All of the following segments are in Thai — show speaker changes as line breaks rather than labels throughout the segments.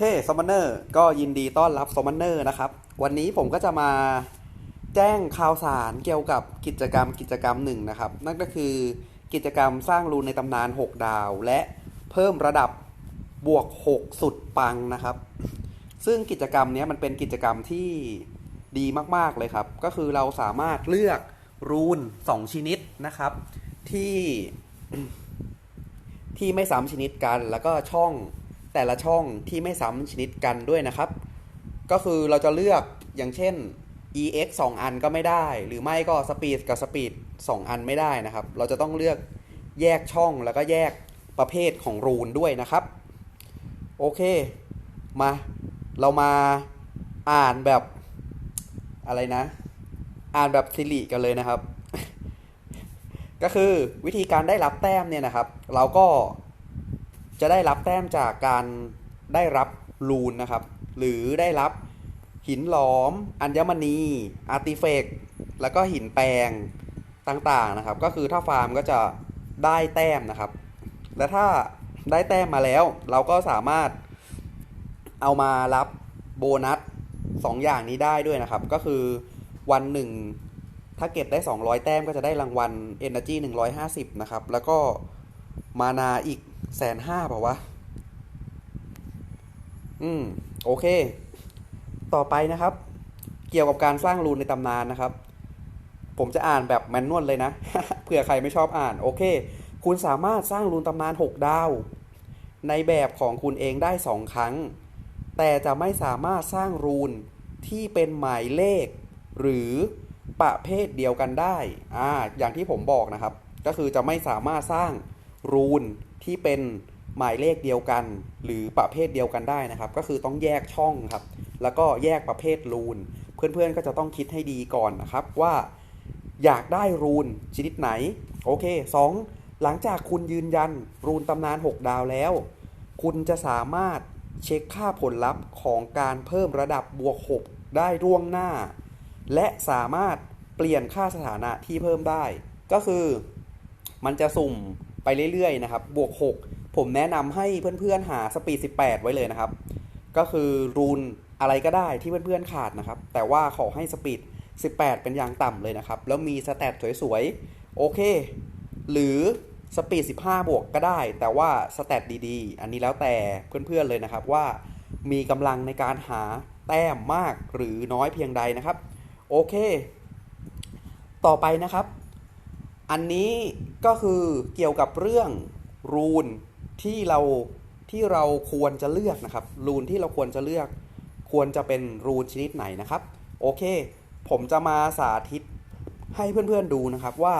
เฮ้ซอมมอนเนอร์ก็ยินดีต้อนรับซอมมอนเนอร์นะครับ วันนี้ผมก็จะมาแจ้งข่าวสารเกี่ยวกับกิจกรรมกิจกรรมหนึ่งนะครับ นั่นก็คือกิจกรรมสร้างรูนในตำนาน 6 ดาว และเพิ่มระดับบวก 6 สุดปังนะครับ ซึ่งกิจกรรมนี้มันเป็นกิจกรรมที่ดีมากๆเลยครับ ก็คือเราสามารถเลือกรูน 2 ชนิดนะครับ ที่ที่ไม่ซ้ำชนิดกันแล้วก็ช่อง แต่ละช่องที่ไม่ซ้ำชนิดกันด้วยนะครับ ก็คือเราจะเลือกอย่างเช่น EX 2 อันก็ไม่ได้ หรือไม่ก็ Speed กับ Speed 2 อันไม่ได้นะครับ เราจะต้องเลือกแยกช่องแล้วก็แยกประเภทของรูนด้วยนะครับ โอเค มา เรามาอ่านแบบอะไรนะ อ่านแบบสิริกันเลยนะครับ ก็คือวิธีการได้รับแต้มเนี่ยนะครับ เราก็ จะได้รับแต้มจากการได้รับรูนนะครับ หรือได้รับหินหลอม อัญมณีอาร์ติเฟกแล้วก็หินแปลงต่างๆนะครับ ก็คือถ้าฟาร์มก็จะได้แต้มนะครับ และถ้าได้แต้มมาแล้ว เราก็สามารถเอามารับโบนัส2อย่างนี้ได้ด้วยนะครับ ก็คือวันหนึ่งถ้าเก็บได้ 200 แต้มก็จะได้รางวัล Energy 150 นะครับ แล้วก็มานาอีก แสนห้าเปล่าวะ อืม โอเค ต่อไปนะครับ เกี่ยวกับการสร้างรูนในตำนานนะครับ ผมจะอ่านแบบแมนนวลเลยนะ เผื่อใครไม่ชอบอ่าน โอเค คุณสามารถสร้างรูนตำนาน 6 ดาว ในแบบของคุณเองได้ 2 ครั้ง แต่จะไม่สามารถสร้างรูนที่เป็นหมายเลข หรือประเภทเดียวกันได้ อ่า อย่างที่ผมบอกนะครับ ก็คือจะไม่สามารถสร้างรูน ที่เป็นหมายเลขเดียวกัน หรือประเภทเดียวกันได้นะครับ ก็คือต้องแยกช่องครับ แล้วก็แยกประเภทรูน เพื่อนๆก็จะต้องคิดให้ดีก่อนนะครับว่าอยากได้รูนชนิดไหน โอเค 2. หลังจากคุณยืนยันรูนตำนาน 6 ดาวแล้ว คุณจะสามารถเช็คค่าผลลัพธ์ของการเพิ่มระดับบวก 6 ได้ร่วงหน้า และสามารถเปลี่ยนค่าสถานะที่เพิ่มได้ ก็คือ มันจะสุ่ม ไปเรื่อยๆนะครับ บวก 6 ผมแนะนำให้เพื่อนๆหาสปีด 18 ไว้เลยนะครับ ก็คือรูนอะไรก็ได้ที่เพื่อนๆขาดนะครับ แต่ว่าขอให้สปีด 18 เป็นอย่างต่ำเลยนะครับ แล้วมีสแตทสวยๆ โอเค หรือสปีด 15 บวกก็ได้ แต่ว่าสแตทดีๆ อันนี้แล้วแต่เพื่อนๆเลยนะครับว่ามีกำลังในการหาแต้มมากหรือน้อยเพียงใดนะครับ โอเค ต่อไปนะครับ อันนี้ก็คือเกี่ยวกับเรื่องรูนที่เราที่เราควรจะเลือกนะครับ รูนที่เราควรจะเลือก ควรจะเป็นรูนชนิดไหนนะครับ โอเค ผมจะมาสาธิตให้เพื่อนๆดูนะครับว่า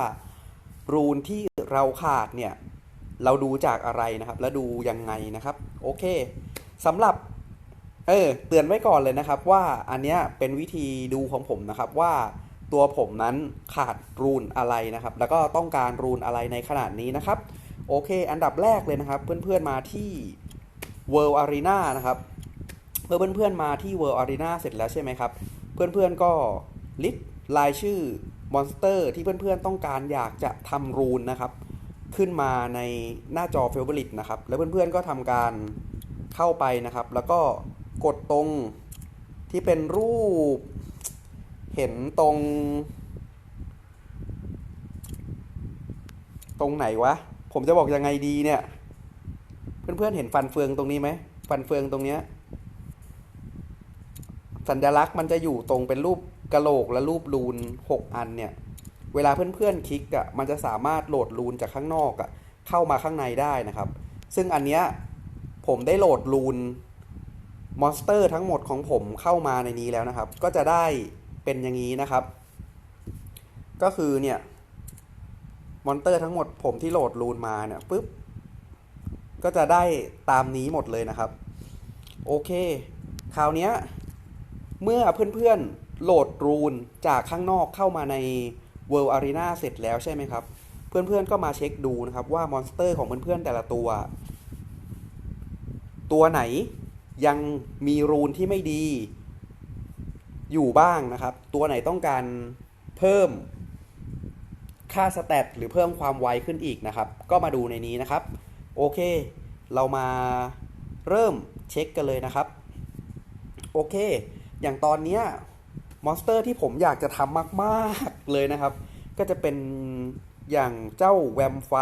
รูนที่เราขาดเนี่ย เราดูจากอะไรนะครับ และดูยังไงนะครับ โอเคสำหรับเออเตือนไว้ก่อนเลยนะครับว่าอันเนี้ยเป็นวิธีดูของผมนะครับว่า ตัวผมนั้นขาดรูนอะไรนะครับ แล้วก็ต้องการรูนอะไรในขนาดนี้นะครับ โอเค อันดับแรกเลยนะครับ เพื่อนๆมาที่ World Arena นะครับเมื่อเพื่อนๆมาที่ World Arena เสร็จแล้วใช่ไหมครับ เพื่อนๆก็ลิสต์รายชื่อมอนสเตอร์ที่เพื่อนๆต้องการอยากจะทำรูนนะครับ ขึ้นมาในหน้าจอ Favorite นะครับ แล้วเพื่อนๆก็ทำการเข้าไปนะครับ แล้วก็กดตรงที่เป็นรูป เห็นตรง ตรงไหนวะ ผมจะบอกยังไงดีเนี่ย เพื่อนๆเห็นฟันเฟืองตรงนี้ไหม ฟันเฟืองตรงเนี้ย สัญลักษณ์มันจะอยู่ตรงเป็นรูปกระโหลกและรูปรูน6อันเนี่ย เวลาเพื่อนๆคลิกอะ มันจะสามารถโหลดรูนจากข้างนอกอะ เข้ามาข้างในได้นะครับ ซึ่งอันเนี้ยผมได้โหลดรูนมอนสเตอร์ทั้งหมดของผมเข้ามาในนี้แล้วนะครับ ก็จะได้ เป็นอย่างนี้นะครับ ก็คือเนี่ยมอนเตอร์ทั้งหมดผมที่โหลดรูนมาเนี่ยปุ๊บก็จะได้ตามนี้หมดเลยนะครับ โอเค คราวนี้เมื่อเพื่อนๆโหลดรูนจากข้างนอกเข้ามาใน World Arena เสร็จแล้วใช่ไหมครับ เพื่อนๆก็มาเช็คดูนะครับว่ามอนสเตอร์ของเพื่อนๆแต่ละตัว ตัวไหนยังมีรูนที่ไม่ดี อยู่บ้างนะครับ ตัวไหนต้องการเพิ่มค่าสแตทหรือเพิ่มความไวขึ้นอีกนะครับ ก็มาดูในนี้นะครับ โอเค เรามาเริ่มเช็คกันเลยนะครับ โอเค อย่างตอนเนี้ยมอนสเตอร์ที่ผมอยากจะทำมากๆเลยนะครับ ก็จะเป็นอย่างเจ้าแวมไฟ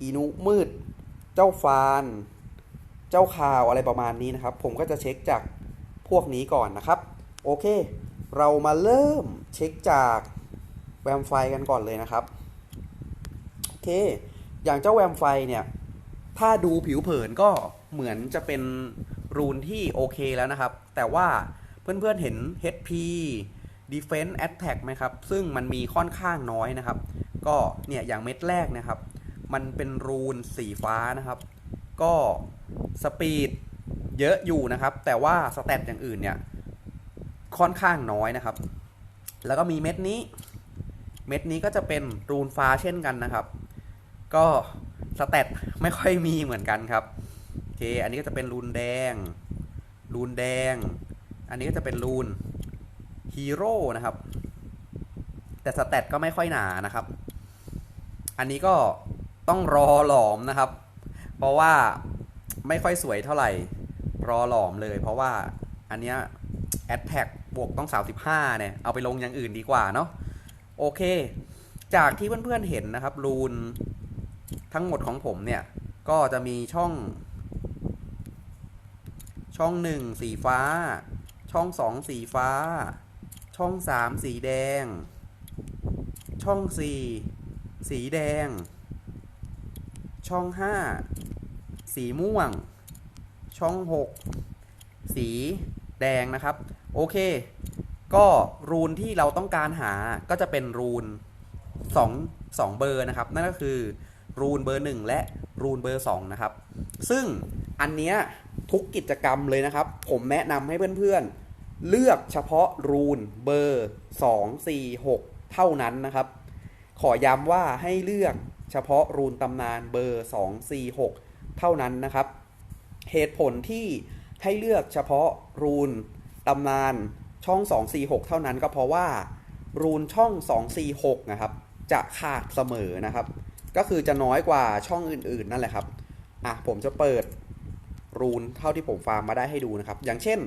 อีนุมืด เจ้าฟาน เจ้าคาวอะไรประมาณนี้นะครับ ผมก็จะเช็คจากพวกนี้ก่อนนะครับ โอเค เรามาเริ่มเช็คจากแวมไฟกันก่อนเลยนะครับ โอเค อย่างเจ้าแวมไฟเนี่ย ถ้าดูผิวเผินก็เหมือนจะเป็นรูนที่โอเคแล้วนะครับ แต่ว่าเพื่อนๆเห็น HP Defense Attack ไหมครับ ซึ่งมันมีค่อนข้างน้อยนะครับ ก็เนี่ยอย่างเม็ดแรกนะครับ มันเป็นรูนสีฟ้านะครับ ก็สปีดเยอะอยู่นะครับ แต่ว่าสแตทอย่างอื่นเนี่ย ค่อนข้างน้อยนะครับ แล้วก็มีเม็ดนี้ เม็ดนี้ก็จะเป็นรูนฟ้าเช่นกันนะครับ ก็สแตทไม่ค่อยมีเหมือนกันครับโอเคอันนี้ก็จะเป็นรูนแดง รูนแดง อันนี้ก็จะเป็นรูนฮีโร่นะครับ แต่สแตทก็ไม่ค่อยหนานะครับ อันนี้ก็ต้องรอหลอมนะครับ เพราะว่าไม่ค่อยสวยเท่าไหร่ รอหลอมเลย เพราะว่าอันเนี้ยแอดแท็ก บวกต้อง 35เนี่ยเอาไปลงอย่างอื่นดีกว่าเนาะโอเค จากที่เพื่อนๆเห็นนะครับรูนทั้งหมดของผมเนี่ย ก็จะมีช่อง ช่องหนึ่งสีฟ้า ช่องสองสีฟ้า ช่องสามสีแดง ช่องสี่สีแดง ช่องห้าสีม่วง ช่องหกสีแดงนะครับ โอเค ก็รูนที่เราต้องการหาก็จะเป็นรูน2 2เบอร์นะครับ นั่นก็คือรูนเบอร์ 1 และรูนเบอร์ 2 นะครับ ซึ่งอันเนี้ยทุกกิจกรรมเลยนะครับ ผมแนะนำให้เพื่อนๆ เลือกเฉพาะรูนเบอร์ 2 4 6 เท่านั้นนะครับ ขอย้ำว่าให้เลือกเฉพาะรูนตำนานเบอร์ 2 4 6 เท่านั้นนะครับ เหตุผลที่ให้เลือกเฉพาะรูน ตำนานช่อง 246 เท่านั้นก็เพราะว่ารูนช่อง 246 นะครับ จะขาดเสมอนะครับ ก็คือจะน้อยกว่าช่องอื่นๆ นั่นแหละครับ อะ ผมจะเปิดรูนเท่าที่ผมฟาร์มมาได้ให้ดูนะครับ อย่างเช่น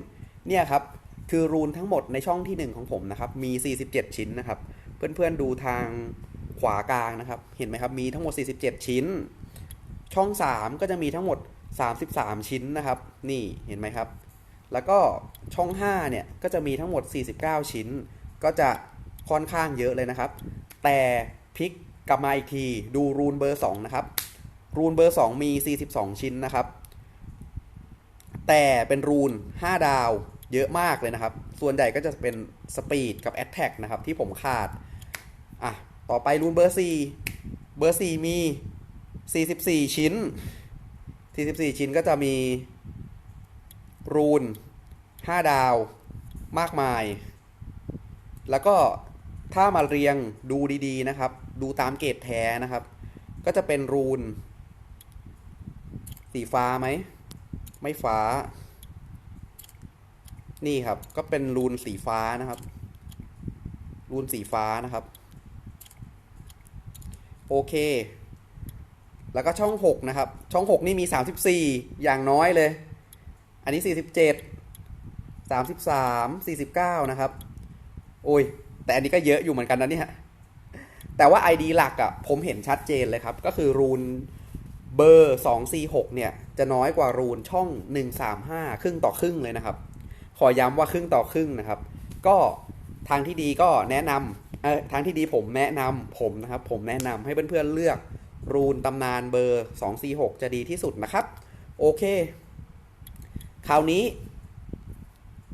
เนี่ยครับ คือรูนทั้งหมดในช่องที่ 1 ของผมนะครับ มี 47 ชิ้นนะครับ เพื่อนๆ ดูทางขวากลางนะครับ เห็นไหมครับ มีทั้งหมด 47 ชิ้น ช่อง 3 ก็จะมีทั้งหมด 33 ชิ้นนะครับ นี่ เห็นไหมครับ แล้วก็ช่อง 5 เนี่ย ก็จะมีทั้งหมด 49 ชิ้น ก็จะค่อนข้างเยอะเลยนะครับ แต่พลิกกลับมาอีกทีดูรูนเบอร์ 2 นะครับ รูนเบอร์ 2 มี 42 ชิ้นนะครับ แต่เป็นรูน 5 ดาวเยอะมากเลยนะครับ ส่วนใหญ่ก็จะเป็นสปีดกับแอตแทกนะครับ ที่ผมขาด อะ ต่อไปรูนเบอร์ 4 เบอร์ 4 มี 44 ชิ้น 44 ชิ้นก็จะมี รูน5ดาว มากมาย แล้วก็ถ้ามาเรียงดูดีๆนะครับ ดูตามเกรดแท้นะครับ ก็จะเป็นรูน สีฟ้าไหม ไม่ฟ้า นี่ครับ ก็เป็นรูนสีฟ้านะครับ รูนสีฟ้านะครับ โอเค แล้วก็ช่อง 6 นะครับ ช่อง 6 นี่มี 34 อย่างน้อยเลย อันนี้ 47 33 49 นะครับ โอ้ย แต่อันนี้ก็เยอะอยู่เหมือนกันนะเนี่ย แต่ว่า ID หลักอะ่ะ ผมเห็นชัดเจนเลยครับ ก็คือรูนเบอร์ 246 เนี่ย จะน้อยกว่ารูนช่อง 135 ครึ่งต่อครึ่งเลยนะครับ ขอย้ำว่าครึ่งต่อครึ่งนะครับ ก็ทางที่ดีก็แนะนำเออทางที่ดีผมแนะนำผมนะครับ ผมแนะนำให้เพื่อนๆเลือกรูนตำนานเบอร์ 246 จะดีที่สุดนะครับ โอเค คราวนี้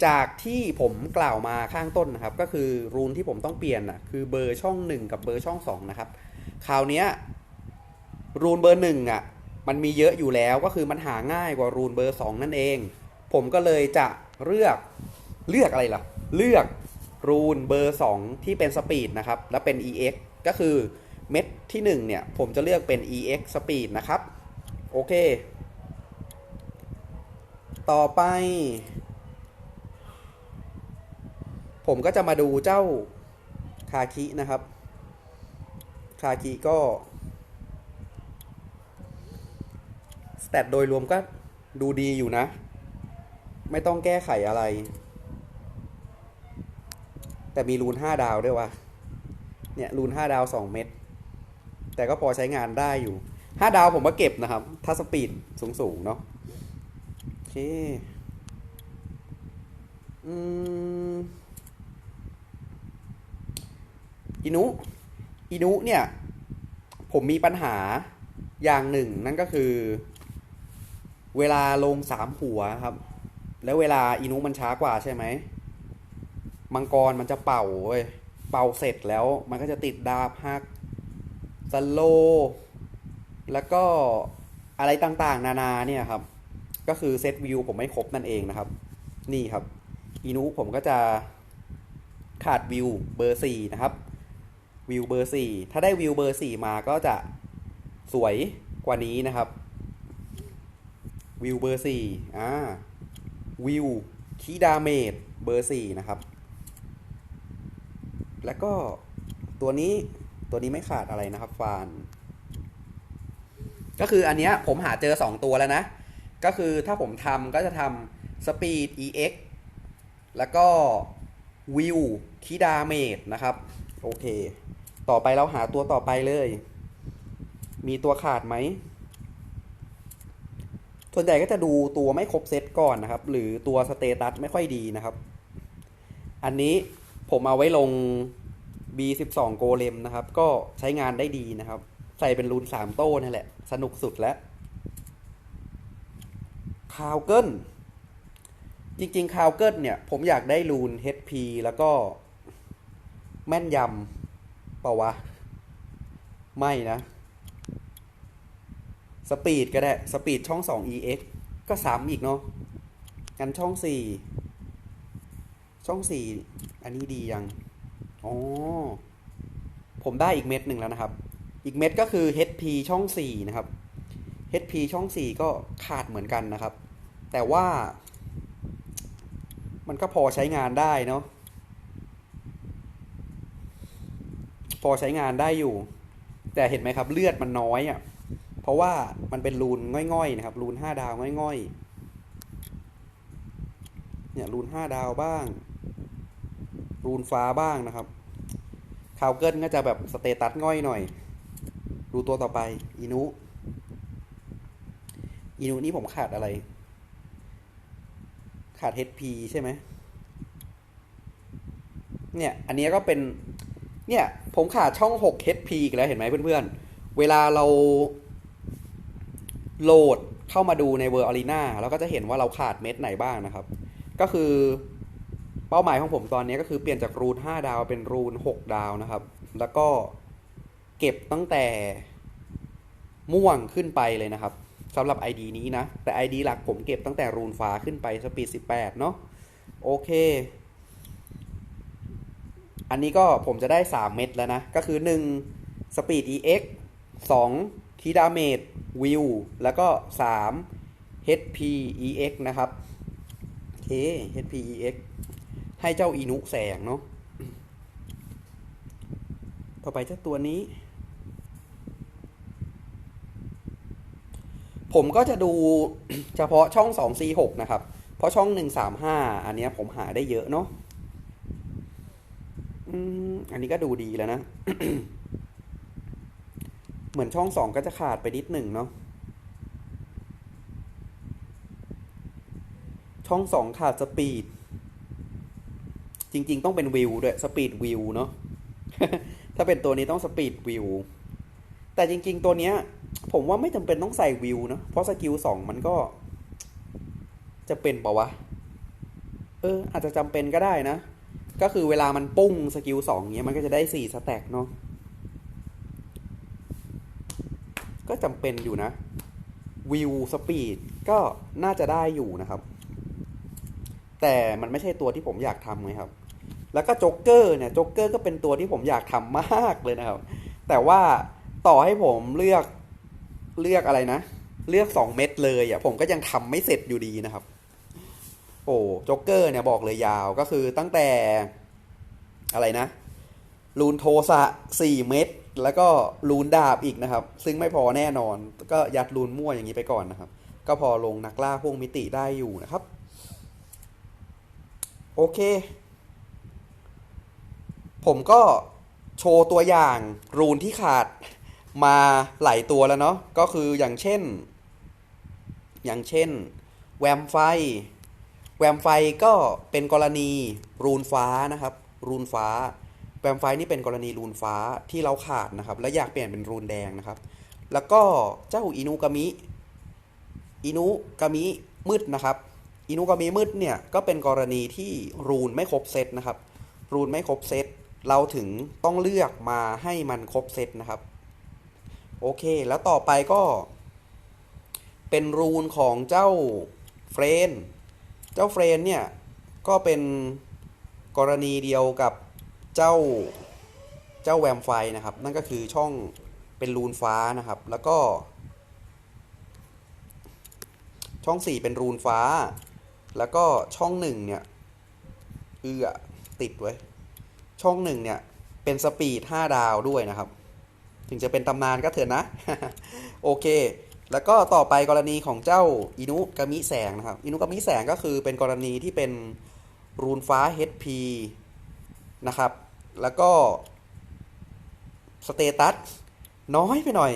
จากที่ผมกล่าวมาข้างต้นนะครับ ก็คือรูนที่ผมต้องเปลี่ยนอะคือเบอร์ช่อง 1 กับเบอร์ช่อง 2 นะครับ คราวนี้รูนเบอร์1อะมันมีเยอะอยู่แล้วก็คือมันหาง่ายกว่ารูนเบอร์ 2 นั่นเอง ผมก็เลยจะเลือกเลือกอะไรล่ะ เลือกรูนเบอร์ 2 ที่เป็นสปีดนะครับ และเป็น EX ก็คือเม็ดที่ 1 เนี่ย ผมจะเลือกเป็น EX Speed นะครับ โอเค ต่อไป ผมก็จะมาดูเจ้าคาคินะครับ คาคิก็สแตทโดยรวมก็ดูดีอยู่นะ ไม่ต้องแก้ไขอะไร แต่มีรูนห้าดาวด้วยว่ะเนี่ยรูนห้าดาวสองเม็ดแต่ก็พอใช้งานได้อยู่ห้าดาวผมก็เก็บนะครับ ถ้าสปีดสูงๆเนาะ เค อืมอินุอินุเนี่ย ผมมีปัญหาอย่างหนึ่ง นั่นก็คือ เวลาลงสามหัวครับ แล้วเวลาอินุมันช้ากว่าใช่ไหมมังกรมันจะเป่าเว้ยเป่าเสร็จแล้วมันก็จะติดดาบฮักสโล แล้วก็อะไรต่างๆ นานาเนี่ยครับ ก็คือเซตวิวผมไม่ครบนั่นเองนะครับ นี่ครับอินุผมก็จะขาดวิวเบอร์สี่นะครับวิวเบอร์สี่ถ้าได้วิวเบอร์สี่มาก็จะสวยกว่านี้นะครับวิวเบอร์สี่อ่าวิวคีดาเมจเบอร์สี่นะครับ แล้วก็ตัวนี้ตัวนี้ไม่ขาดอะไรนะครับฟาน ก็คืออันเนี้ยผมหาเจอ 2 ตัวแล้วนะ ก็คือถ้าผมทำก็จะทำ Speed EX แล้วก็วิวคีดาเมจนะครับ โอเค ต่อไปเราหาตัวต่อไปเลย มีตัวขาดไหม ส่วนใหญ่ก็จะดูตัวไม่ครบเซตก่อนนะครับ หรือตัวสเตตัสไม่ค่อยดีนะครับ อันนี้ผมเอาไว้ลง B12 โกเลมนะครับ ก็ใช้งานได้ดีนะครับ ใส่เป็นรูนสามโต้นั่นแหละ สนุกสุดแล้ว คาวเกิลจริงๆคาวเกิลเนี่ย ผมอยากได้รูน HP แล้วก็แม่นยำเปล่าวะ ไม่นะ สปีดก็ได้ สปีดช่อง 2 EX ก็ซ้ำอีกเนาะงั้นช่อง 4 ช่อง 4 อันนี้ดียัง อ๋อ ผมได้อีกเม็ดหนึ่งแล้วนะครับ อีกเม็ดก็คือ HP ช่อง 4 นะครับ HP ช่อง 4 ก็ขาดเหมือนกันนะครับ แต่ว่า มันก็พอใช้งานได้เนาะพอใช้งานได้อยู่ แต่เห็นไหมครับเลือดมันน้อยอะ่ะ เพราะว่ามันเป็นรูนง่อยๆนะครับ รูนห้าดาวง่อยๆ เนี่ยรูนห้าดาวบ้าง รูนฟ้าบ้างนะครับคาวเกิลก็จะแบบสเตตัสง่อยหน่อย ดูตัวต่อไป อินุ อินุนี่ผมขาดอะไร ขาด HP ใช่ไหม เนี่ย อันนี้ก็เป็น เนี่ย ผมขาดช่อง 6 HP อีกแล้วเห็นไหมเพื่อนๆ เวลาเราโหลดเข้ามาดูใน World Arena เราก็จะเห็นว่าเราขาดเม็ดไหนบ้างนะครับ ก็คือเป้าหมายของผมตอนนี้ก็คือเปลี่ยนจากรูน 5 ดาวเป็นรูน 6 ดาวนะครับ แล้วก็เก็บตั้งแต่ม่วงขึ้นไปเลยนะครับ สำหรับ ID นี้นะ แต่ ID หลักผมเก็บตั้งแต่รูนฟ้าขึ้นไปสปีด 18 เนาะโอเค อันนี้ก็ผมจะได้ 3 เม็ดแล้วนะ ก็คือ 1 Speed EX 2คีดาเมจวิวแล้วก็ 3 HP EX นะครับโอเค HP EX ให้เจ้าอินุแสงเนาะต่อไปเจ้าตัวนี้ ผมก็จะดูเฉพาะช่อง 246 นะครับ เพราะช่อง 135 อันนี้ผมหาได้เยอะเนาะอันนี้ก็ดูดีแล้วนะ เหมือนช่องสองก็จะขาดไปนิดหนึ่งเนาะ ช่องสองขาดสปีด จริง ๆ ต้องเป็นวิวด้วยสปีดวิวเนาะ ถ้าเป็นตัวนี้ต้องสปีดวิว แต่จริง ๆ ตัวเนี้ย ผมว่าไม่จำเป็นต้องใส่วิวนะเพราะสกิลสองมันก็ จะเป็นปล่าวะ เออ อาจจะจำเป็นก็ได้นะ ก็คือเวลามันปุ้งสกิลสองเนี้ยมันก็จะได้สี่สแต็กเนาะก็จำเป็นอยู่นะวิวสปีดก็น่าจะได้อยู่นะครับ แต่มันไม่ใช่ตัวที่ผมอยากทำไงครับ แล้วก็จ๊กเกอร์เนี่ยจ๊กเกอร์ก็เป็นตัวที่ผมอยากทำมากเลยนะครับ แต่ว่าต่อให้ผมเลือก เลือกอะไรนะ เลือกสองเม็ดเลยอะผมก็ยังทำไม่เสร็จอยู่ดีนะครับ โอ้โจ๊กเกอร์เนี่ยบอกเลยยาวก็คือตั้งแต่อะไรนะรูนโทสะสี่เม็ดแล้วก็รูนดาบอีกนะครับ ซึ่งไม่พอแน่นอน ก็ยัดรูนมั่วอย่างนี้ไปก่อนนะครับ ก็พอลงนักล่าพ่วงมิติได้อยู่นะครับ โอเค ผมก็โชว์ตัวอย่างรูนที่ขาด มาหลายตัวแล้วเนาะก็คืออย่างเช่น อย่างเช่น แวมไฟ แวมไฟก็เป็นกรณีรูนฟ้านะครับ รูนฟ้า แวมไฟนี่เป็นกรณีรูนฟ้าที่เราขาดนะครับ และอยากเปลี่ยนเป็นรูนแดงนะครับ แล้วก็เจ้าอินุกามิอินุกามิมืดนะครับอินุกามิมืดเนี่ยก็เป็นกรณีที่รูนไม่ครบเซตนะครับ รูนไม่ครบเซตเราถึงต้องเลือกมาให้มันครบเซตนะครับ โอเค แล้วต่อไปก็ เป็นรูนของเจ้าเฟรน เจ้าเฟรนเนี่ย ก็เป็นกรณีเดียวกับเจ้าเจ้าแวมไฟนะครับ นั่นก็คือช่องเป็นรูนฟ้านะครับ แล้วก็ ช่อง 4 เป็นรูนฟ้า แล้วก็ช่อง 1 เนี่ย เอือติดไว้ ช่อง 1 เนี่ย เป็นสปีด 5 ดาวด้วยนะครับ ถึงจะเป็นตำนานก็เถอะนะ โอเค แล้วก็ต่อไปกรณีของเจ้าอินุกามิแสงนะครับอินุกามิแสงก็คือเป็นกรณีที่เป็นรูนฟ้า HP นะครับ แล้วก็สเตตัสน้อยไปหน่อย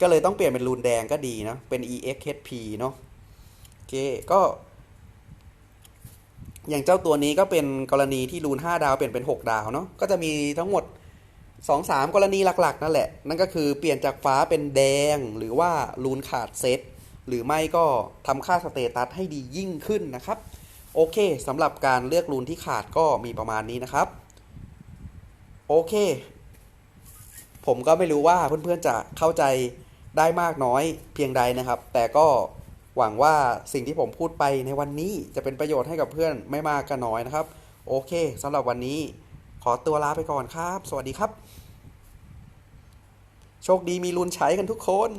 ก็เลยต้องเปลี่ยนเป็นรูนแดงก็ดีนะ เป็น EXHP เนาะโอเค ก็ อย่างเจ้าตัวนี้ก็เป็นกรณีที่รูน 5 ดาวเปลี่ยนเป็น 6 ดาวเนาะ ก็จะมีทั้งหมด 2 3กรณีหลักๆ นั่นแหละ นั่นก็คือเปลี่ยนจากฟ้าเป็นแดงหรือว่ารูนขาดเซตหรือไม่ก็ทำค่าสเตตัสให้ดียิ่งขึ้นนะครับ โอเคสำหรับการเลือกรูนที่ขาดก็มีประมาณนี้นะครับ โอเค ผมก็ไม่รู้ว่าเพื่อนๆจะเข้าใจได้มากน้อยเพียงใดนะครับ แต่ก็หวังว่าสิ่งที่ผมพูดไปในวันนี้จะเป็นประโยชน์ให้กับเพื่อนไม่มากก็น้อยนะครับ โอเคสำหรับวันนี้ขอตัวลาไปก่อนครับ สวัสดีครับ โชคดีมีลุนใช้กันทุกคน